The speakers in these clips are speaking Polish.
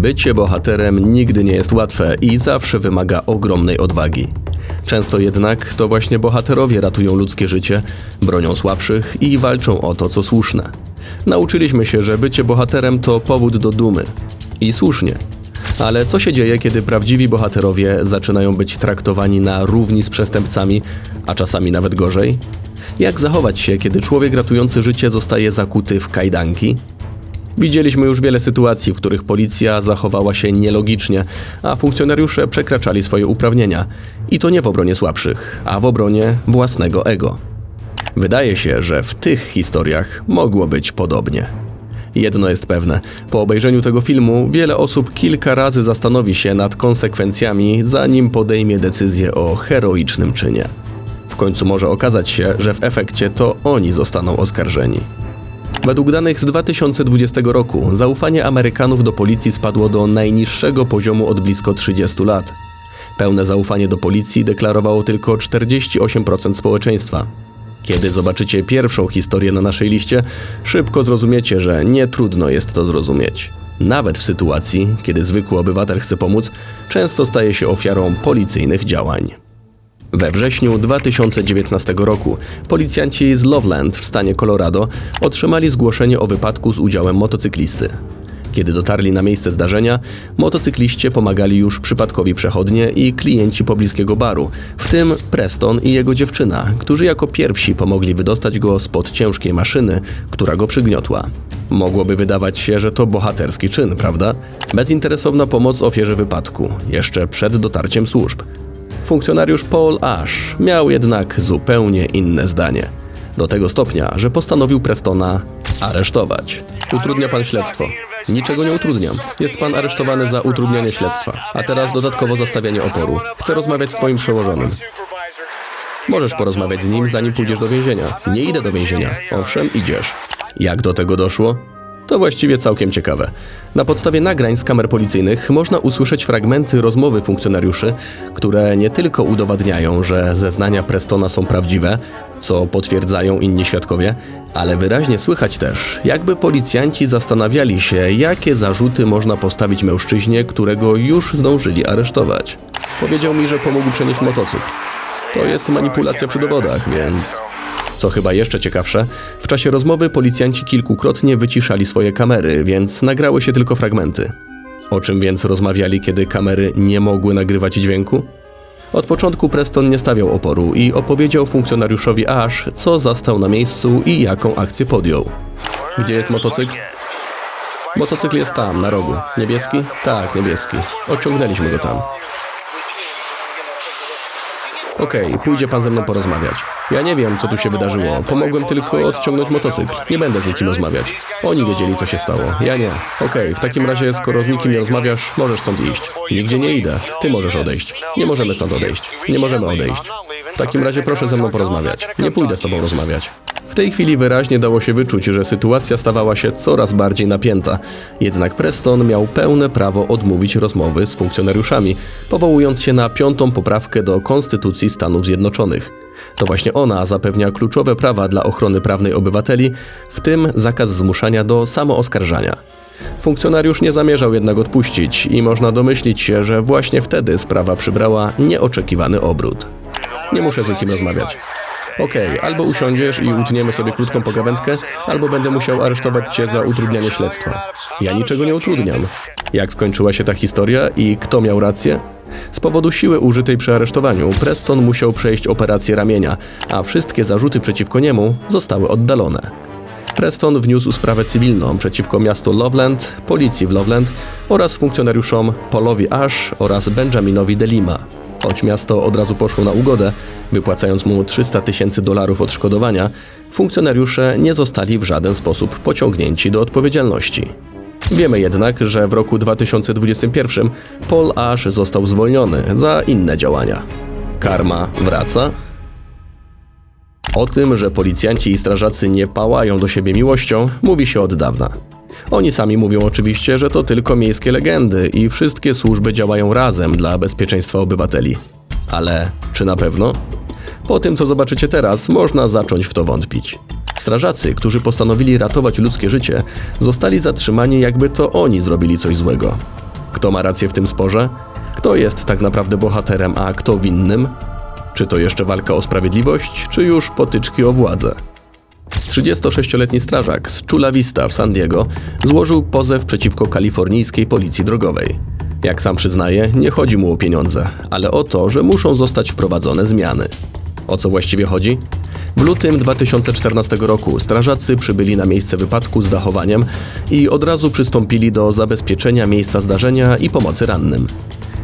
Bycie bohaterem nigdy nie jest łatwe i zawsze wymaga ogromnej odwagi. Często jednak to właśnie bohaterowie ratują ludzkie życie, bronią słabszych i walczą o to, co słuszne. Nauczyliśmy się, że bycie bohaterem to powód do dumy. I słusznie. Ale co się dzieje, kiedy prawdziwi bohaterowie zaczynają być traktowani na równi z przestępcami, a czasami nawet gorzej? Jak zachować się, kiedy człowiek ratujący życie zostaje zakuty w kajdanki? Widzieliśmy już wiele sytuacji, w których policja zachowała się nielogicznie, a funkcjonariusze przekraczali swoje uprawnienia. I to nie w obronie słabszych, a w obronie własnego ego. Wydaje się, że w tych historiach mogło być podobnie. Jedno jest pewne: po obejrzeniu tego filmu wiele osób kilka razy zastanowi się nad konsekwencjami, zanim podejmie decyzję o heroicznym czynie. W końcu może okazać się, że w efekcie to oni zostaną oskarżeni. Według danych z 2020 roku zaufanie Amerykanów do policji spadło do najniższego poziomu od blisko 30 lat. Pełne zaufanie do policji deklarowało tylko 48% społeczeństwa. Kiedy zobaczycie pierwszą historię na naszej liście, szybko zrozumiecie, że nie trudno jest to zrozumieć. Nawet w sytuacji, kiedy zwykły obywatel chce pomóc, często staje się ofiarą policyjnych działań. We wrześniu 2019 roku policjanci z Loveland w stanie Colorado otrzymali zgłoszenie o wypadku z udziałem motocyklisty. Kiedy dotarli na miejsce zdarzenia, motocykliście pomagali już przypadkowi przechodnie i klienci pobliskiego baru, w tym Preston i jego dziewczyna, którzy jako pierwsi pomogli wydostać go spod ciężkiej maszyny, która go przygniotła. Mogłoby wydawać się, że to bohaterski czyn, prawda? Bezinteresowna pomoc ofierze wypadku, jeszcze przed dotarciem służb. Funkcjonariusz Paul Ash miał jednak zupełnie inne zdanie. Do tego stopnia, że postanowił Prestona aresztować. Utrudnia pan śledztwo. Niczego nie utrudniam. Jest pan aresztowany za utrudnianie śledztwa, a teraz dodatkowo za stawianie oporu. Chcę rozmawiać z twoim przełożonym. Możesz porozmawiać z nim, zanim pójdziesz do więzienia. Nie idę do więzienia. Owszem, idziesz. Jak do tego doszło? To właściwie całkiem ciekawe. Na podstawie nagrań z kamer policyjnych można usłyszeć fragmenty rozmowy funkcjonariuszy, które nie tylko udowadniają, że zeznania Prestona są prawdziwe, co potwierdzają inni świadkowie, ale wyraźnie słychać też, jakby policjanci zastanawiali się, jakie zarzuty można postawić mężczyźnie, którego już zdążyli aresztować. Powiedział mi, że pomógł przenieść motocykl. To jest manipulacja przy dowodach, więc co chyba jeszcze ciekawsze, w czasie rozmowy policjanci kilkukrotnie wyciszali swoje kamery, więc nagrały się tylko fragmenty. O czym więc rozmawiali, kiedy kamery nie mogły nagrywać dźwięku? Od początku Preston nie stawiał oporu i opowiedział funkcjonariuszowi Ash, co zastał na miejscu i jaką akcję podjął. Gdzie jest motocykl? Motocykl jest tam, na rogu. Niebieski? Tak, niebieski. Odciągnęliśmy go tam. Okej, pójdzie pan ze mną porozmawiać. Ja nie wiem, co tu się wydarzyło. Pomogłem tylko odciągnąć motocykl. Nie będę z nikim rozmawiać. Oni wiedzieli, co się stało. Ja nie. Okej, w takim razie, skoro z nikim nie rozmawiasz, możesz stąd iść. Nigdzie nie idę. Ty możesz odejść. Nie możemy stąd odejść. Nie możemy odejść. W takim razie proszę ze mną porozmawiać. Nie pójdę z tobą rozmawiać. W tej chwili wyraźnie dało się wyczuć, że sytuacja stawała się coraz bardziej napięta. Jednak Preston miał pełne prawo odmówić rozmowy z funkcjonariuszami, powołując się na piątą poprawkę do Konstytucji Stanów Zjednoczonych. To właśnie ona zapewnia kluczowe prawa dla ochrony prawnej obywateli, w tym zakaz zmuszania do samooskarżania. Funkcjonariusz nie zamierzał jednak odpuścić i można domyślić się, że właśnie wtedy sprawa przybrała nieoczekiwany obrót. Nie muszę z nikim rozmawiać. Okej, albo usiądziesz i utniemy sobie krótką pogawędkę, albo będę musiał aresztować cię za utrudnianie śledztwa. Ja niczego nie utrudniam. Jak skończyła się ta historia i kto miał rację? Z powodu siły użytej przy aresztowaniu, Preston musiał przejść operację ramienia, a wszystkie zarzuty przeciwko niemu zostały oddalone. Preston wniósł sprawę cywilną przeciwko miastu Loveland, policji w Loveland oraz funkcjonariuszom Paulowi Ash oraz Benjaminowi Delima. Choć miasto od razu poszło na ugodę, wypłacając mu 300 tysięcy dolarów odszkodowania, funkcjonariusze nie zostali w żaden sposób pociągnięci do odpowiedzialności. Wiemy jednak, że w roku 2021 Paul Ash został zwolniony za inne działania. Karma wraca? O tym, że policjanci i strażacy nie pałają do siebie miłością, mówi się od dawna. Oni sami mówią oczywiście, że to tylko miejskie legendy i wszystkie służby działają razem dla bezpieczeństwa obywateli. Ale czy na pewno? Po tym, co zobaczycie teraz, można zacząć w to wątpić. Strażacy, którzy postanowili ratować ludzkie życie, zostali zatrzymani, jakby to oni zrobili coś złego. Kto ma rację w tym sporze? Kto jest tak naprawdę bohaterem, a kto winnym? Czy to jeszcze walka o sprawiedliwość, czy już potyczki o władzę? 36-letni strażak z Chula Vista w San Diego złożył pozew przeciwko kalifornijskiej policji drogowej. Jak sam przyznaje, nie chodzi mu o pieniądze, ale o to, że muszą zostać wprowadzone zmiany. O co właściwie chodzi? W lutym 2014 roku strażacy przybyli na miejsce wypadku z dachowaniem i od razu przystąpili do zabezpieczenia miejsca zdarzenia i pomocy rannym.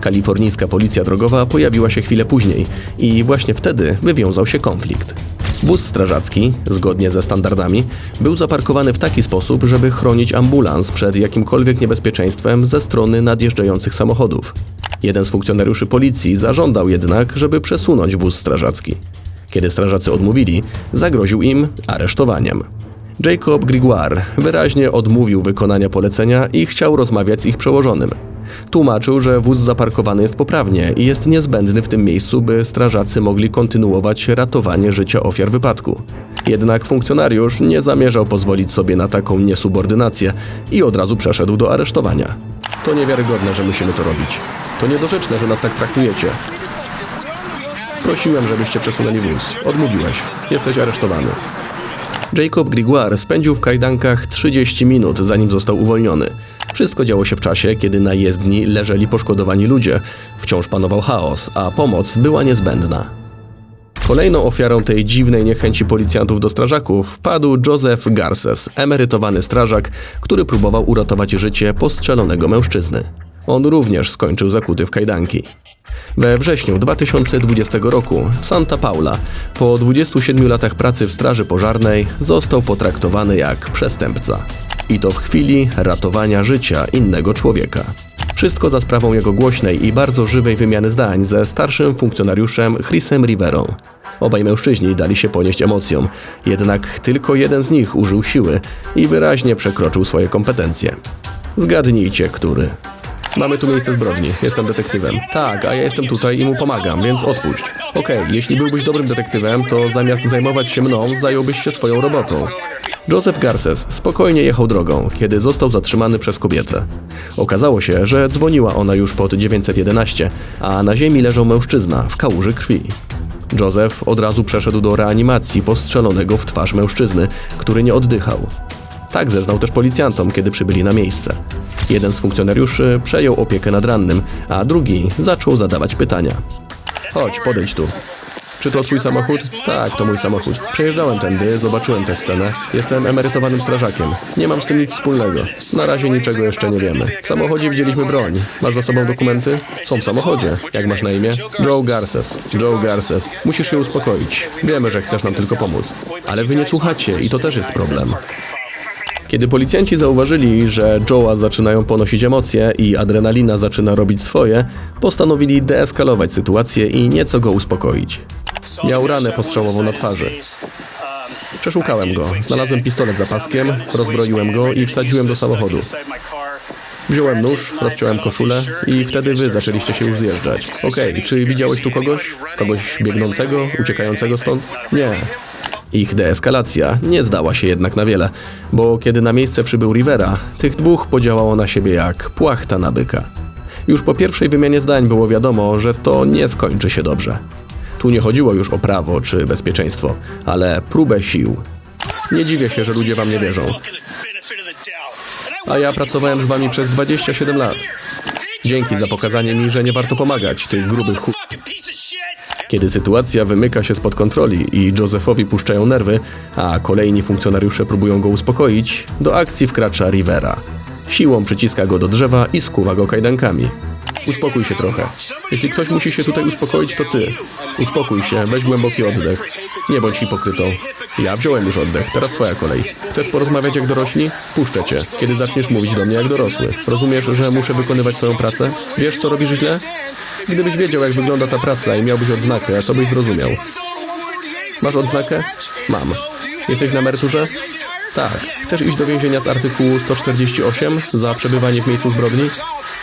Kalifornijska policja drogowa pojawiła się chwilę później i właśnie wtedy wywiązał się konflikt. Wóz strażacki, zgodnie ze standardami, był zaparkowany w taki sposób, żeby chronić ambulans przed jakimkolwiek niebezpieczeństwem ze strony nadjeżdżających samochodów. Jeden z funkcjonariuszy policji zażądał jednak, żeby przesunąć wóz strażacki. Kiedy strażacy odmówili, zagroził im aresztowaniem. Jacob Grigouard wyraźnie odmówił wykonania polecenia i chciał rozmawiać z ich przełożonym. Tłumaczył, że wóz zaparkowany jest poprawnie i jest niezbędny w tym miejscu, by strażacy mogli kontynuować ratowanie życia ofiar wypadku. Jednak funkcjonariusz nie zamierzał pozwolić sobie na taką niesubordynację i od razu przeszedł do aresztowania. To niewiarygodne, że musimy to robić. To niedorzeczne, że nas tak traktujecie. Prosiłem, żebyście przesunęli wóz. Odmówiłeś. Jesteś aresztowany. Jacob Grigouard spędził w kajdankach 30 minut, zanim został uwolniony. Wszystko działo się w czasie, kiedy na jezdni leżeli poszkodowani ludzie. Wciąż panował chaos, a pomoc była niezbędna. Kolejną ofiarą tej dziwnej niechęci policjantów do strażaków padł Joseph Garces, emerytowany strażak, który próbował uratować życie postrzelonego mężczyzny. On również skończył zakuty w kajdanki. We wrześniu 2020 roku w Santa Paula, po 27 latach pracy w Straży Pożarnej, został potraktowany jak przestępca. I to w chwili ratowania życia innego człowieka. Wszystko za sprawą jego głośnej i bardzo żywej wymiany zdań ze starszym funkcjonariuszem Chrisem Riverą. Obaj mężczyźni dali się ponieść emocjom, jednak tylko jeden z nich użył siły i wyraźnie przekroczył swoje kompetencje. Zgadnijcie, który. Mamy tu miejsce zbrodni. Jestem detektywem. Tak, a ja jestem tutaj i mu pomagam, więc odpuść. Okej, jeśli byłbyś dobrym detektywem, to zamiast zajmować się mną, zająłbyś się swoją robotą. Joseph Garces spokojnie jechał drogą, kiedy został zatrzymany przez kobietę. Okazało się, że dzwoniła ona już pod 911, a na ziemi leżał mężczyzna w kałuży krwi. Joseph od razu przeszedł do reanimacji postrzelonego w twarz mężczyzny, który nie oddychał. Tak zeznał też policjantom, kiedy przybyli na miejsce. Jeden z funkcjonariuszy przejął opiekę nad rannym, a drugi zaczął zadawać pytania. Chodź, podejdź tu. Czy to twój samochód? Tak, to mój samochód. Przejeżdżałem tędy, zobaczyłem tę scenę. Jestem emerytowanym strażakiem. Nie mam z tym nic wspólnego. Na razie niczego jeszcze nie wiemy. W samochodzie widzieliśmy broń. Masz za sobą dokumenty? Są w samochodzie. Jak masz na imię? Joe Garces. Joe Garces. Musisz się uspokoić. Wiemy, że chcesz nam tylko pomóc. Ale wy nie słuchacie i to też jest problem. Kiedy policjanci zauważyli, że Joe'a zaczynają ponosić emocje i adrenalina zaczyna robić swoje, postanowili deeskalować sytuację i nieco go uspokoić. Miał ranę postrzałową na twarzy. Przeszukałem go, znalazłem pistolet za paskiem, rozbroiłem go i wsadziłem do samochodu. Wziąłem nóż, rozciąłem koszulę i wtedy wy zaczęliście się już zjeżdżać. Okej, czy widziałeś tu kogoś? Kogoś biegnącego, uciekającego stąd? Nie. Ich deeskalacja nie zdała się jednak na wiele, bo kiedy na miejsce przybył Rivera, tych dwóch podziałało na siebie jak płachta na byka. Już po pierwszej wymianie zdań było wiadomo, że to nie skończy się dobrze. Tu nie chodziło już o prawo czy bezpieczeństwo, ale próbę sił. Nie dziwię się, że ludzie wam nie wierzą. A ja pracowałem z wami przez 27 lat. Dzięki za pokazanie mi, że nie warto pomagać tych grubych chu... Kiedy sytuacja wymyka się spod kontroli i Josephowi puszczają nerwy, a kolejni funkcjonariusze próbują go uspokoić, do akcji wkracza Rivera. Siłą przyciska go do drzewa i skuwa go kajdankami. Uspokój się trochę. Jeśli ktoś musi się tutaj uspokoić, to ty. Uspokój się, weź głęboki oddech. Nie bądź hipokrytą. Ja wziąłem już oddech, teraz twoja kolej. Chcesz porozmawiać jak dorośli? Puszczę cię, kiedy zaczniesz mówić do mnie jak dorosły. Rozumiesz, że muszę wykonywać swoją pracę? Wiesz, co robisz źle? Gdybyś wiedział, jak wygląda ta praca i miałbyś odznakę, to byś zrozumiał. Masz odznakę? Mam. Jesteś na emeryturze? Tak. Chcesz iść do więzienia z artykułu 148 za przebywanie w miejscu zbrodni?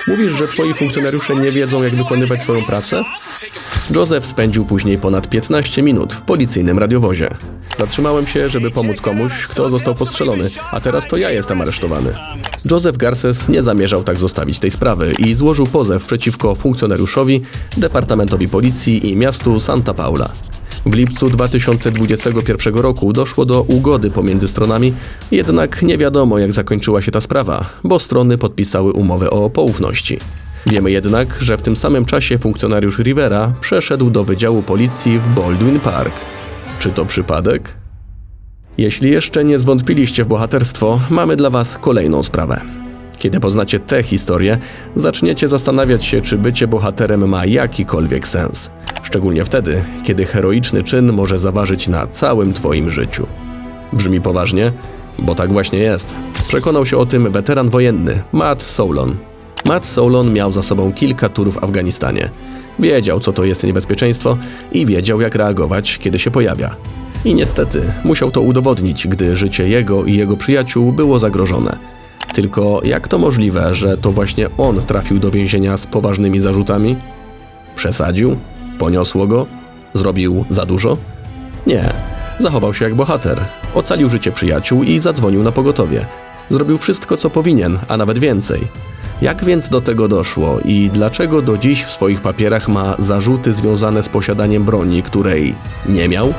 Mówisz, że twoi funkcjonariusze nie wiedzą, jak wykonywać swoją pracę? Joseph spędził później ponad 15 minut w policyjnym radiowozie. Zatrzymałem się, żeby pomóc komuś, kto został postrzelony, a teraz to ja jestem aresztowany. Joseph Garces nie zamierzał tak zostawić tej sprawy i złożył pozew przeciwko funkcjonariuszowi, Departamentowi Policji i miastu Santa Paula. W lipcu 2021 roku doszło do ugody pomiędzy stronami, jednak nie wiadomo jak zakończyła się ta sprawa, bo strony podpisały umowę o poufności. Wiemy jednak, że w tym samym czasie funkcjonariusz Rivera przeszedł do Wydziału Policji w Baldwin Park. Czy to przypadek? Jeśli jeszcze nie zwątpiliście w bohaterstwo, mamy dla Was kolejną sprawę. Kiedy poznacie tę historię, zaczniecie zastanawiać się, czy bycie bohaterem ma jakikolwiek sens. Szczególnie wtedy, kiedy heroiczny czyn może zaważyć na całym Twoim życiu. Brzmi poważnie, bo tak właśnie jest. Przekonał się o tym weteran wojenny Matt Solon. Matt Solon miał za sobą kilka turów w Afganistanie. Wiedział, co to jest niebezpieczeństwo i wiedział, jak reagować, kiedy się pojawia. I niestety musiał to udowodnić, gdy życie jego i jego przyjaciół było zagrożone. Tylko jak to możliwe, że to właśnie on trafił do więzienia z poważnymi zarzutami? Przesadził? Poniosło go? Zrobił za dużo? Nie. Zachował się jak bohater. Ocalił życie przyjaciół i zadzwonił na pogotowie. Zrobił wszystko, co powinien, a nawet więcej. Jak więc do tego doszło i dlaczego do dziś w swoich papierach ma zarzuty związane z posiadaniem broni, której nie miał?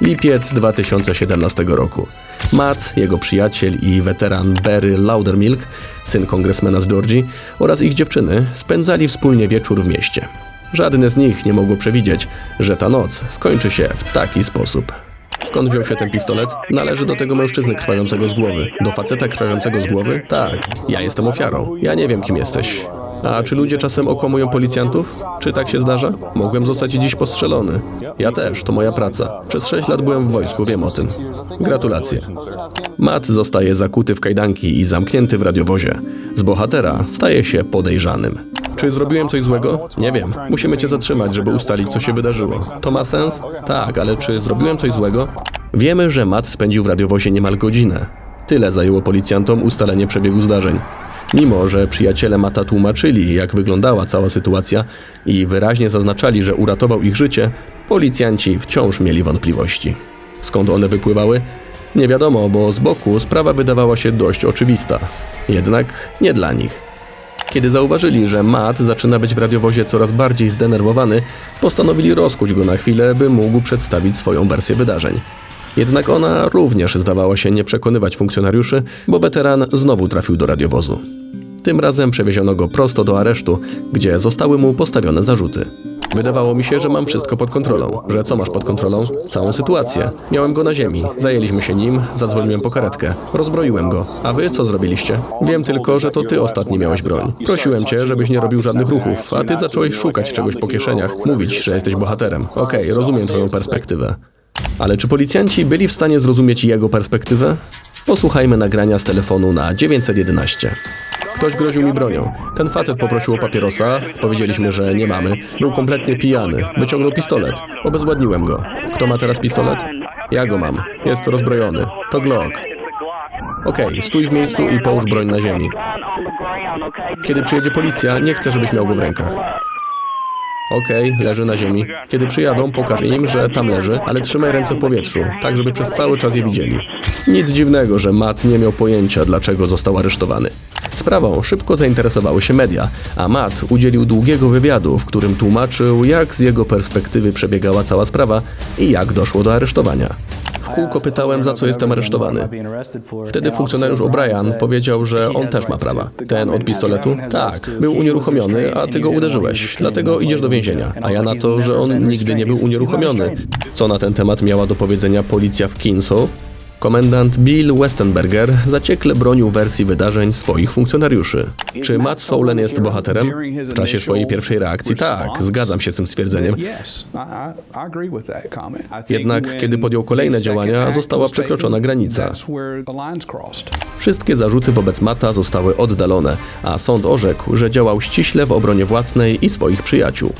Lipiec 2017 roku. Matt, jego przyjaciel i weteran Barry Laudermilk, syn kongresmena z Georgii, oraz ich dziewczyny spędzali wspólnie wieczór w mieście. Żadne z nich nie mogło przewidzieć, że ta noc skończy się w taki sposób. Skąd wziął się ten pistolet? Należy do tego mężczyzny krwawiącego z głowy. Do faceta krwawiącego z głowy? Tak, ja jestem ofiarą. Ja nie wiem, kim jesteś. A czy ludzie czasem okłamują policjantów? Czy tak się zdarza? Mogłem zostać dziś postrzelony. Ja też, to moja praca. Przez 6 lat byłem w wojsku, wiem o tym. Gratulacje. Matt zostaje zakuty w kajdanki i zamknięty w radiowozie. Z bohatera staje się podejrzanym. Czy zrobiłem coś złego? Nie wiem. Musimy cię zatrzymać, żeby ustalić, co się wydarzyło. To ma sens? Tak, ale czy zrobiłem coś złego? Wiemy, że Matt spędził w radiowozie niemal godzinę. Tyle zajęło policjantom ustalenie przebiegu zdarzeń. Mimo, że przyjaciele Mata tłumaczyli, jak wyglądała cała sytuacja i wyraźnie zaznaczali, że uratował ich życie, policjanci wciąż mieli wątpliwości. Skąd one wypływały? Nie wiadomo, bo z boku sprawa wydawała się dość oczywista. Jednak nie dla nich. Kiedy zauważyli, że Matt zaczyna być w radiowozie coraz bardziej zdenerwowany, postanowili rozkuć go na chwilę, by mógł przedstawić swoją wersję wydarzeń. Jednak ona również zdawała się nie przekonywać funkcjonariuszy, bo weteran znowu trafił do radiowozu. Tym razem przewieziono go prosto do aresztu, gdzie zostały mu postawione zarzuty. Wydawało mi się, że mam wszystko pod kontrolą. Że co masz pod kontrolą? Całą sytuację. Miałem go na ziemi. Zajęliśmy się nim, zadzwoniłem po karetkę. Rozbroiłem go. A wy co zrobiliście? Wiem tylko, że to ty ostatni miałeś broń. Prosiłem cię, żebyś nie robił żadnych ruchów, a ty zacząłeś szukać czegoś po kieszeniach, mówić, że jesteś bohaterem. Okej, rozumiem twoją perspektywę. Ale czy policjanci byli w stanie zrozumieć jego perspektywę? Posłuchajmy nagrania z telefonu na 911. Ktoś groził mi bronią. Ten facet poprosił o papierosa, powiedzieliśmy, że nie mamy. Był kompletnie pijany. Wyciągnął pistolet. Obezwładniłem go. Kto ma teraz pistolet? Ja go mam. Jest rozbrojony. To Glock. Okej, stój w miejscu i połóż broń na ziemi. Kiedy przyjedzie policja, nie chcę, żebyś miał go w rękach. Okej, leży na ziemi. Kiedy przyjadą, pokaż im, że tam leży, ale trzymaj ręce w powietrzu, tak żeby przez cały czas je widzieli. Nic dziwnego, że Matt nie miał pojęcia, dlaczego został aresztowany. Sprawą szybko zainteresowały się media, a Matt udzielił długiego wywiadu, w którym tłumaczył, jak z jego perspektywy przebiegała cała sprawa i jak doszło do aresztowania. W kółko pytałem, za co jestem aresztowany. Wtedy funkcjonariusz O'Brien powiedział, że on też ma prawa. Ten od pistoletu? Tak, był unieruchomiony, a ty go uderzyłeś, dlatego idziesz do więzienia. A ja na to, że on nigdy nie był unieruchomiony. Co na ten temat miała do powiedzenia policja w Kinso? Komendant Bill Westenberger zaciekle bronił wersji wydarzeń swoich funkcjonariuszy. Czy Matt Solen jest bohaterem? W czasie swojej pierwszej reakcji tak, zgadzam się z tym stwierdzeniem. Jednak kiedy podjął kolejne działania, została przekroczona granica. Wszystkie zarzuty wobec Mata zostały oddalone, a sąd orzekł, że działał ściśle w obronie własnej i swoich przyjaciół.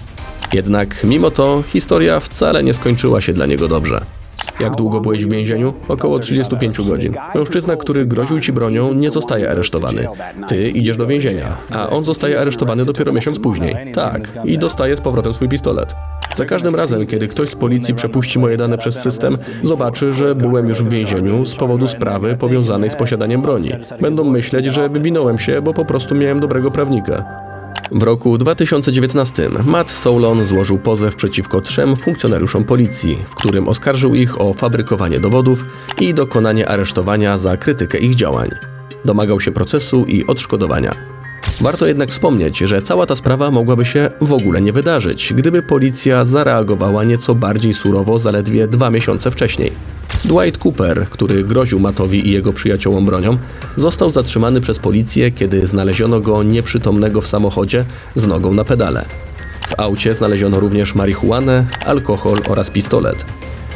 Jednak mimo to historia wcale nie skończyła się dla niego dobrze. Jak długo byłeś w więzieniu? Około 35 godzin. Mężczyzna, który groził ci bronią, nie zostaje aresztowany. Ty idziesz do więzienia, a on zostaje aresztowany dopiero miesiąc później. Tak, i dostaje z powrotem swój pistolet. Za każdym razem, kiedy ktoś z policji przepuści moje dane przez system, zobaczy, że byłem już w więzieniu z powodu sprawy powiązanej z posiadaniem broni. Będą myśleć, że wywinąłem się, bo po prostu miałem dobrego prawnika. W roku 2019 Matt Solon złożył pozew przeciwko trzem funkcjonariuszom policji, w którym oskarżył ich o fabrykowanie dowodów i dokonanie aresztowania za krytykę ich działań. Domagał się procesu i odszkodowania. Warto jednak wspomnieć, że cała ta sprawa mogłaby się w ogóle nie wydarzyć, gdyby policja zareagowała nieco bardziej surowo zaledwie dwa miesiące wcześniej. Dwight Cooper, który groził Mattowi i jego przyjaciołom bronią, został zatrzymany przez policję, kiedy znaleziono go nieprzytomnego w samochodzie z nogą na pedale. W aucie znaleziono również marihuanę, alkohol oraz pistolet.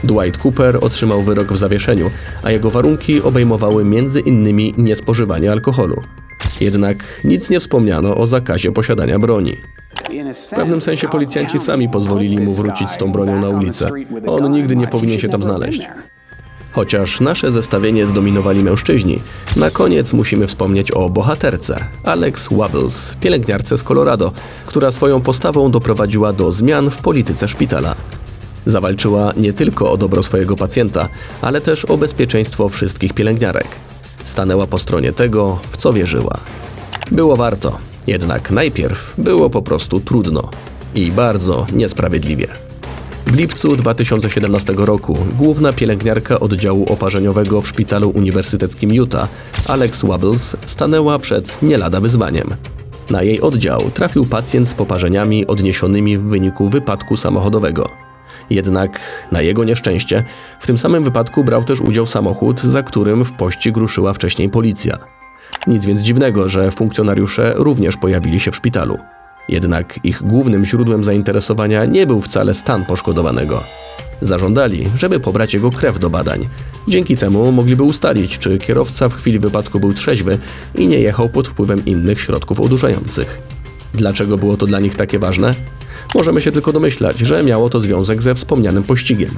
Dwight Cooper otrzymał wyrok w zawieszeniu, a jego warunki obejmowały m.in. niespożywanie alkoholu. Jednak nic nie wspomniano o zakazie posiadania broni. W pewnym sensie policjanci sami pozwolili mu wrócić z tą bronią na ulicę. On nigdy nie powinien się tam znaleźć. Chociaż nasze zestawienie zdominowali mężczyźni, na koniec musimy wspomnieć o bohaterce, Alex Wabbles, pielęgniarce z Colorado, która swoją postawą doprowadziła do zmian w polityce szpitala. Zawalczyła nie tylko o dobro swojego pacjenta, ale też o bezpieczeństwo wszystkich pielęgniarek. Stanęła po stronie tego, w co wierzyła. Było warto, jednak najpierw było po prostu trudno i bardzo niesprawiedliwie. W lipcu 2017 roku główna pielęgniarka oddziału oparzeniowego w szpitalu uniwersyteckim Utah, Alex Wabbles, stanęła przed nie lada wyzwaniem. Na jej oddział trafił pacjent z poparzeniami odniesionymi w wyniku wypadku samochodowego. Jednak na jego nieszczęście w tym samym wypadku brał też udział samochód, za którym w pościg ruszyła wcześniej policja. Nic więc dziwnego, że funkcjonariusze również pojawili się w szpitalu. Jednak ich głównym źródłem zainteresowania nie był wcale stan poszkodowanego. Zażądali, żeby pobrać jego krew do badań. Dzięki temu mogliby ustalić, czy kierowca w chwili wypadku był trzeźwy i nie jechał pod wpływem innych środków odurzających. Dlaczego było to dla nich takie ważne? Możemy się tylko domyślać, że miało to związek ze wspomnianym pościgiem.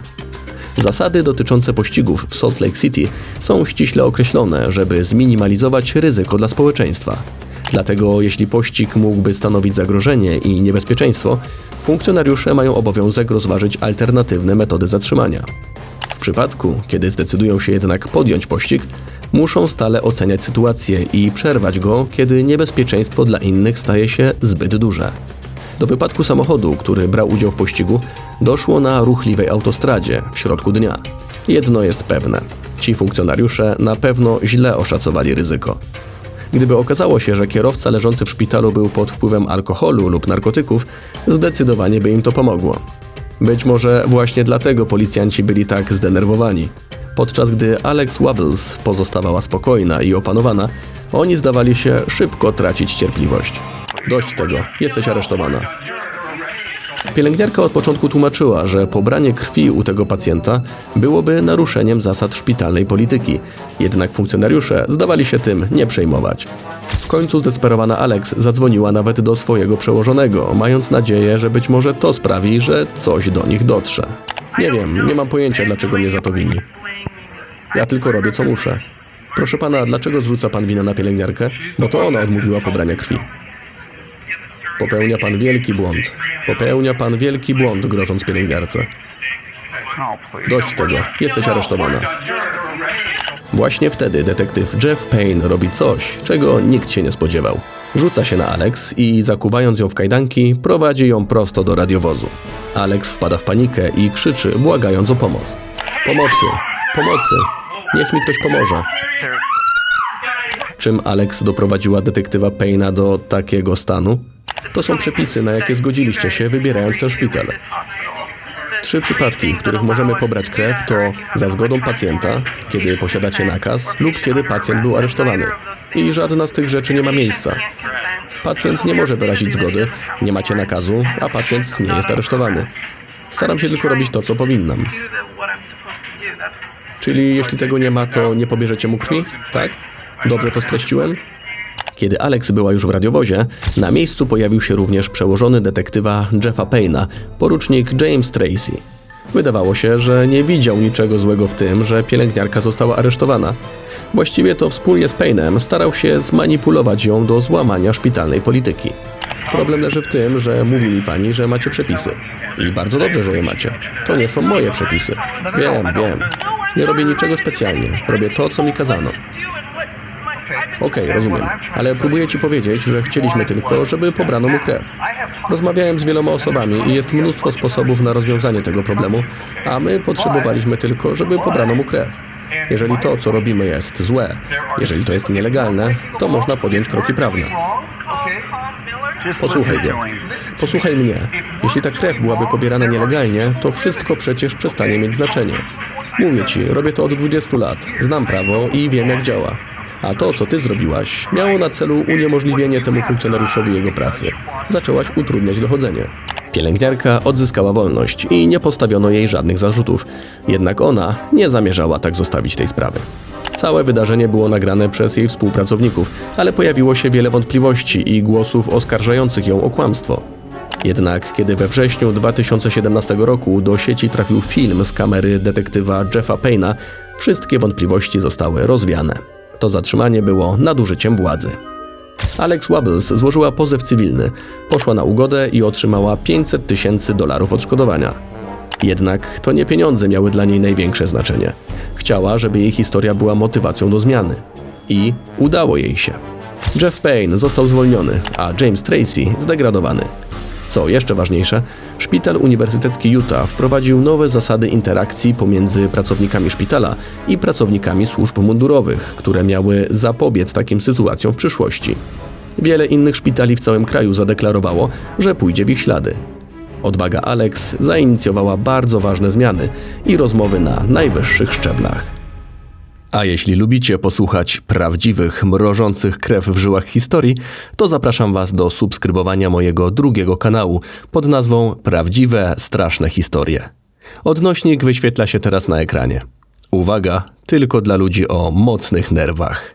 Zasady dotyczące pościgów w Salt Lake City są ściśle określone, żeby zminimalizować ryzyko dla społeczeństwa. Dlatego, jeśli pościg mógłby stanowić zagrożenie i niebezpieczeństwo, funkcjonariusze mają obowiązek rozważyć alternatywne metody zatrzymania. W przypadku, kiedy zdecydują się jednak podjąć pościg, muszą stale oceniać sytuację i przerwać go, kiedy niebezpieczeństwo dla innych staje się zbyt duże. Do wypadku samochodu, który brał udział w pościgu, doszło na ruchliwej autostradzie w środku dnia. Jedno jest pewne: ci funkcjonariusze na pewno źle oszacowali ryzyko. Gdyby okazało się, że kierowca leżący w szpitalu był pod wpływem alkoholu lub narkotyków, zdecydowanie by im to pomogło. Być może właśnie dlatego policjanci byli tak zdenerwowani. Podczas gdy Alex Wabbles pozostawała spokojna i opanowana, oni zdawali się szybko tracić cierpliwość. Dość tego, jesteś aresztowana. Pielęgniarka od początku tłumaczyła, że pobranie krwi u tego pacjenta byłoby naruszeniem zasad szpitalnej polityki, jednak funkcjonariusze zdawali się tym nie przejmować. W końcu zdesperowana Alex zadzwoniła nawet do swojego przełożonego, mając nadzieję, że być może to sprawi, że coś do nich dotrze. Nie wiem, nie mam pojęcia, dlaczego mnie za to wini. Ja tylko robię, co muszę. Proszę pana, dlaczego zrzuca pan winę na pielęgniarkę? Bo to ona odmówiła pobrania krwi. Popełnia pan wielki błąd. Popełnia pan wielki błąd, grożąc pielęgniarce. Dość tego, jesteś aresztowana. Właśnie wtedy detektyw Jeff Payne robi coś, czego nikt się nie spodziewał. Rzuca się na Alex i zakuwając ją w kajdanki, prowadzi ją prosto do radiowozu. Alex wpada w panikę i krzyczy, błagając o pomoc. Pomocy! Pomocy! Niech mi ktoś pomoże. Czym Alex doprowadziła detektywa Payna do takiego stanu? To są przepisy, na jakie zgodziliście się, wybierając ten szpital. Trzy przypadki, w których możemy pobrać krew, to za zgodą pacjenta, kiedy posiadacie nakaz, lub kiedy pacjent był aresztowany. I żadna z tych rzeczy nie ma miejsca. Pacjent nie może wyrazić zgody, nie macie nakazu, a pacjent nie jest aresztowany. Staram się tylko robić to, co powinnam. Czyli jeśli tego nie ma, to nie pobierzecie mu krwi? Tak? Dobrze to streściłem? Kiedy Alex była już w radiowozie, na miejscu pojawił się również przełożony detektywa Jeffa Payna, porucznik James Tracy. Wydawało się, że nie widział niczego złego w tym, że pielęgniarka została aresztowana. Właściwie to wspólnie z Payne'em starał się zmanipulować ją do złamania szpitalnej polityki. Problem leży w tym, że mówi mi pani, że macie przepisy. I bardzo dobrze, że je macie. To nie są moje przepisy. Wiem, wiem. Nie robię niczego specjalnie. Robię to, co mi kazano. Okej, rozumiem. Ale próbuję ci powiedzieć, że chcieliśmy tylko, żeby pobrano mu krew. Rozmawiałem z wieloma osobami i jest mnóstwo sposobów na rozwiązanie tego problemu, a my potrzebowaliśmy tylko, żeby pobrano mu krew. Jeżeli to, co robimy, jest złe, jeżeli to jest nielegalne, to można podjąć kroki prawne. Posłuchaj go. Posłuchaj mnie. Jeśli ta krew byłaby pobierana nielegalnie, to wszystko przecież przestanie mieć znaczenie. Mówię ci, robię to od 20 lat, znam prawo i wiem jak działa. A to, co ty zrobiłaś, miało na celu uniemożliwienie temu funkcjonariuszowi jego pracy. Zaczęłaś utrudniać dochodzenie. Pielęgniarka odzyskała wolność i nie postawiono jej żadnych zarzutów. Jednak ona nie zamierzała tak zostawić tej sprawy. Całe wydarzenie było nagrane przez jej współpracowników, ale pojawiło się wiele wątpliwości i głosów oskarżających ją o kłamstwo. Jednak kiedy we wrześniu 2017 roku do sieci trafił film z kamery detektywa Jeffa Payna, wszystkie wątpliwości zostały rozwiane. To zatrzymanie było nadużyciem władzy. Alex Wabbles złożyła pozew cywilny, poszła na ugodę i otrzymała 500 tysięcy dolarów odszkodowania. Jednak to nie pieniądze miały dla niej największe znaczenie. Chciała, żeby jej historia była motywacją do zmiany. I udało jej się. Jeff Payne został zwolniony, a James Tracy zdegradowany. Co jeszcze ważniejsze, Szpital Uniwersytecki Utah wprowadził nowe zasady interakcji pomiędzy pracownikami szpitala i pracownikami służb mundurowych, które miały zapobiec takim sytuacjom w przyszłości. Wiele innych szpitali w całym kraju zadeklarowało, że pójdzie w ich ślady. Odwaga Alex zainicjowała bardzo ważne zmiany i rozmowy na najwyższych szczeblach. A jeśli lubicie posłuchać prawdziwych, mrożących krew w żyłach historii, to zapraszam Was do subskrybowania mojego drugiego kanału pod nazwą Prawdziwe, straszne historie. Odnośnik wyświetla się teraz na ekranie. Uwaga, tylko dla ludzi o mocnych nerwach.